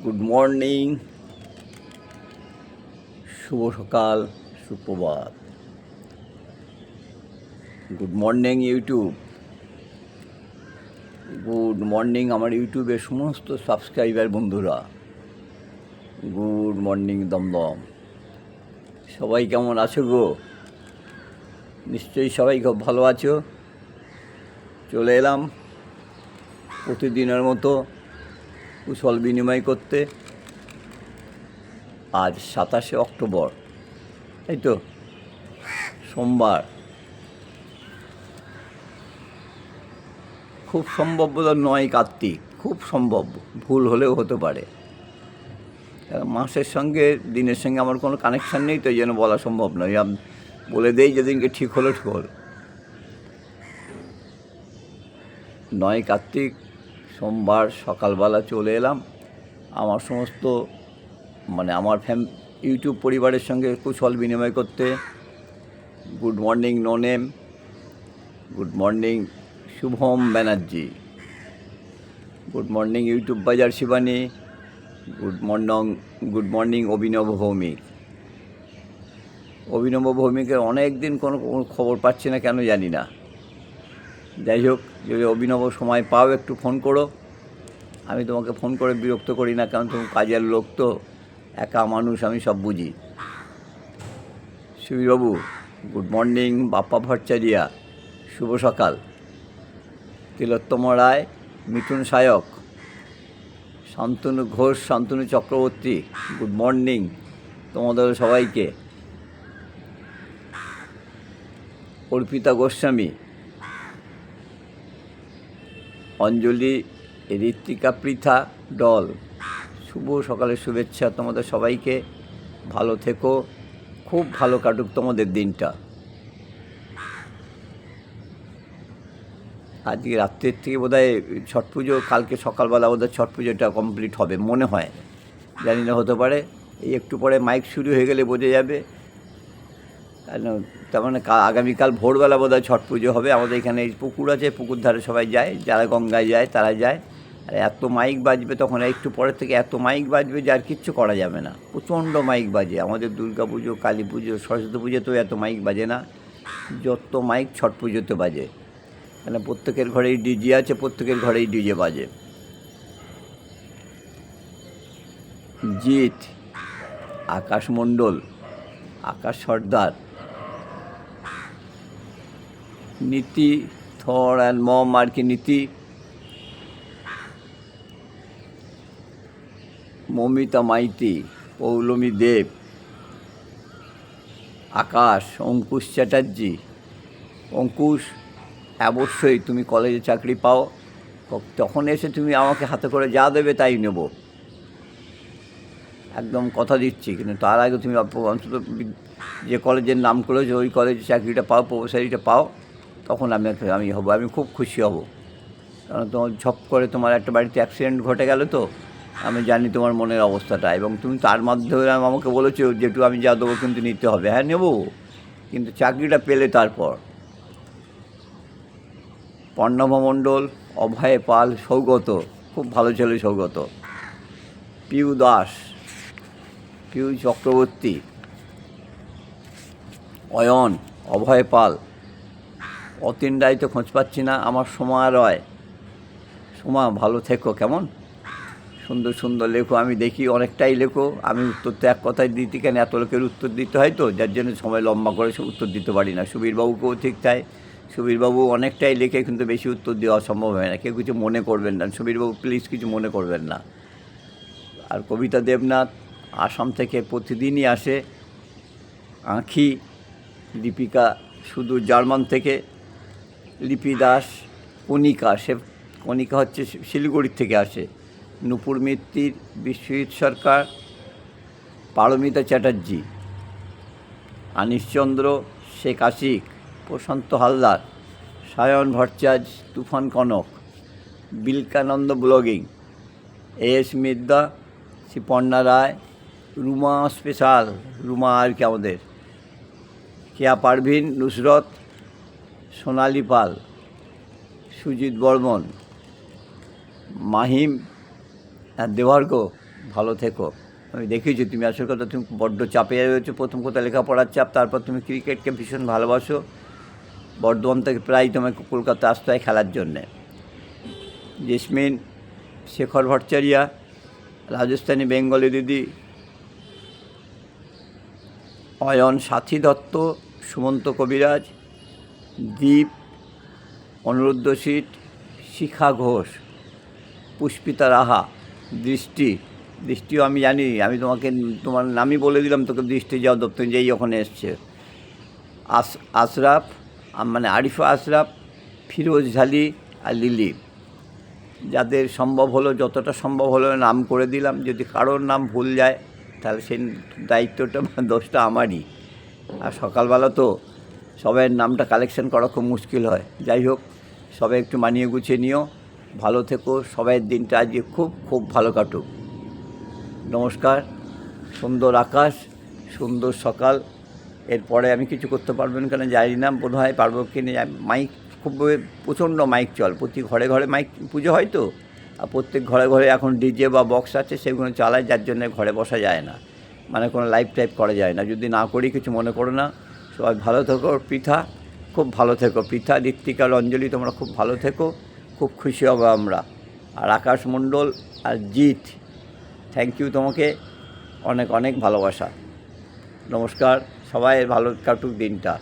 Good morning, শুভ সকাল, সুপ্রভাত। Good morning YouTube. Good morning আমার ইউটিউবের সমস্ত সাবস্ক্রাইবার বন্ধুরা। Good morning Dumdum. সবাই কেমন আছো গো? নিশ্চয়ই সবাই খুব ভালো আছো। চলে এলাম প্রতিদিনের মতো। কুশল বিনিময় করতে। আজ সাতাশে অক্টোবর এই তো? সোমবার। খুব সম্ভব বোধ নয় কার্তিক, খুব সম্ভব। ভুল হলেও হতে পারে। মাসের সঙ্গে দিনের সঙ্গে আমার কোনো কানেকশান নেই, তো এই জন্য বলা সম্ভব নয়। আম- বলে দেই যেদিনকে ঠিক হলো ঠিক হলো। নয় কার্তিক সোমবার সকালবেলা চলে এলাম। আমার সমস্ত মানে আমার ফ্যাম, ইউটিউব পরিবারের সঙ্গে কুশল বিনিময় করতে। Good morning, no name. Good morning, Shubham Banerjee. Good morning, YouTube বাজার Shivani. Good morning good morning, Abhinav Bhowmik. Abhinav ভৌমিকের অনেক দিন কোনো খবর পাচ্ছি না, কেন জানি না। যাই হোক, যদি অভিনব সময় পাও, একটু ফোন করো। আমি তোমাকে ফোন করে বিরক্ত করি না, কারণ তুমি কাজের লোক তো, একা মানুষ, আমি সব বুঝি। সুবীরবাবু গুড মর্নিং বাপ্পা ভট্টাচারিয়া, শুভ সকাল। তিলোত্তম রায়, মিঠুন সায়ক, শান্তনু ঘোষ, শান্তনু চক্রবর্তী গুড মর্নিং তোমাদের সবাইকে। অর্পিতা গোস্বামী অঞ্জলি, ঋত্বিকা পৃথা ডল শুভ সকালের শুভেচ্ছা তোমাদের সবাইকে। ভালো থেকো। খুব ভালো কাটুক তোমাদের দিনটা। আজকে রাত্রের থেকে বোধ হয় ছট পুজো, কালকে সকালবেলা বোধ ছট পুজোটা কমপ্লিট হবে, মনে হয়। জানি না, হতে পারে। এই একটু পরে মাইক শুরু হয়ে গেলে বোঝা যাবে। তার মানে আগামীকাল ভোরবেলা বোধ হয় ছট পুজো হবে। আমাদের এখানে এই পুকুর আছে, পুকুর ধারে সবাই যায়, যারা গঙ্গায় যায় তারা যায়। আর এত মাইক বাজবে তখন একটু পরের থেকে এত মাইক বাজবে যে আর কিচ্ছু করা যাবে না। প্রচণ্ড মাইক বাজে। আমাদের দুর্গা পুজো, কালী পুজো, সরস্বতী পুজোতেও এত মাইক বাজে না। যত মাইক ছট পুজোতে বাজে। মানে প্রত্যেকের ঘরেই ডিজে আছে, প্রত্যেকের ঘরেই ডিজে বাজে। জিৎ আকাশ মণ্ডল আকাশ সর্দার নীতি, থর অ্যান্ড মম আর কি নীতি। মমিতা মাইতি, পৌলমী দেব, আকাশ, অঙ্কুশ চ্যাটার্জি। অঙ্কুশ, অবশ্যই তুমি কলেজে চাকরি পাও। তখন এসে তুমি আমাকে হাতে করে যা দেবে তাই নেব। একদম কথা দিচ্ছি, কিন্তু তার আগে তুমি অন্তত যে কলেজের নাম করেছ, ওই কলেজে চাকরিটা পাও, প্রফেসারিটা পাও। তখন আমি আমি হব, আমি খুব খুশি হব। কারণ তোমার ঝপ করে তোমার একটা বাড়িতে অ্যাক্সিডেন্ট ঘটে গেল তো, আমি জানি তোমার মনের অবস্থাটা এবং তুমি তার মাধ্যমে আমাকে বলেছ যেটু আমি যা দেবো কিন্তু নিতে হবে। হ্যাঁ নেব, কিন্তু চাকরিটা পেলে তারপর। পর্ণভা মণ্ডল, অভয় পাল, সৌগত, খুব ভালো ছেলে সৌগত। পিউ দাস, পিউ চক্রবর্তী, অয়ন, অভয় পাল অতীন রায় তো খোঁজ পাচ্ছি না, আমার সোমা রয়। সোমা, ভালো থেকো, কেমন? সুন্দর সুন্দর লেখো, আমি দেখি অনেকটাই লেখো। আমি উত্তর তো এক কথায় দিতে কেন এত লোকের উত্তর দিতে হয় তো, যার জন্য সময় লম্বা করে সে উত্তর দিতে পারি না। সুবীরবাবুকেও ঠিক তাই। সুবীরবাবু অনেকটাই লেখে, কিন্তু বেশি উত্তর দেওয়া সম্ভব হয় না। কেউ কিছু মনে করবেন না। সুবীরবাবু প্লিজ কিছু মনে করবেন না। আর কবিতা দেবনাথ, আসাম থেকে প্রতিদিনই আসে। আঁখি, দীপিকা শুধু জার্মান থেকে। লিপি দাস কণিকা, সে কণিকা হচ্ছে শিলিগুড়ির থেকে আসে। Nupur Mittir, Biswajit Sarkar, Paromita Chatterjee Anishchandra Sheikh Ashik, Prashanta Haldar, Sayan Bhattacharya, Tufan Konok, Bilkananda blogging S Midda Shriparna Roy, Ruma special, Ruma আর কি আমাদের। কেয়া পারভিন, নুসরত সোনালি পাল, সুজিত বর্মন, মাহিম, আর দেবার্ঘ ভালো থেকো। আমি দেখেছি তুমি আসল কথা, তুমি বড্ড চাপে রয়েছো, প্রথম কথা লেখাপড়ার চাপ, তারপর তুমি ক্রিকেটকে ভীষণ ভালোবাসো। বর্ধমান থেকে প্রায় তোমাকে কলকাতা আসতে হয় খেলার জন্যে। জেসমিন, শেখর ভট্টাচারিয়া, রাজস্থানী বেঙ্গলি দিদি, অয়ন সাথী দত্ত, সুমন্ত কবিরাজ দীপ, অনুরুদ্ধ সিট শিখা ঘোষ, পুষ্পিতা রাহা, দৃষ্টি। দৃষ্টিও আমি জানি, আমি তোমাকে, তোমার নামই বলে দিলাম, তোকে দৃষ্টি যাও, দপ্তর যেই ওখানে এসছে। আস, আশরাফ মানে আরিফা আশরাফ, ফিরোজ ঝালি আর লিলি। যাদের সম্ভব হলো, যতটা সম্ভব হলো, নাম করে দিলাম। যদি কারোর নাম ভুল যায়, তাহলে সেই দায়িত্বটা দোষটা আমারই। আর সকালবেলা তো সবাইয়ের নামটা কালেকশন করা খুব মুশকিল হয়। যাই হোক সবাই একটু মানিয়ে গুছিয়ে নিও। ভালো থেকো সবাইয়ের দিনটা আজকে খুব খুব ভালো কাটুক। নমস্কার, সুন্দর আকাশ, সুন্দর সকাল। এরপরে আমি কিছু করতে পারবেন কেন জানি না। বোধ হয় পারব কি না মাইক খুব প্রচণ্ড মাইক চল। প্রতি ঘরে ঘরে মাইক পুজো হয় তো? আর প্রত্যেক ঘরে ঘরে এখন ডিজে বা বক্স আছে, সেগুলো চালায় যার জন্য ঘরে বসা যায় না। মানে কোনো লাইভ টাইপ করা যায় না। যদি না করি, কিছু মনে করো না। সবাই ভালো থেকো পৃথা খুব ভালো থেকো। পৃথা ঋত্বিকা আর অঞ্জলি তোমরা খুব ভালো থেকো, খুব খুশি হব আমরা। আর আকাশ মণ্ডল আর জিৎ থ্যাংক ইউ তোমাকে অনেক অনেক ভালোবাসা। নমস্কার, সবাই ভালো কাটুক দিনটা।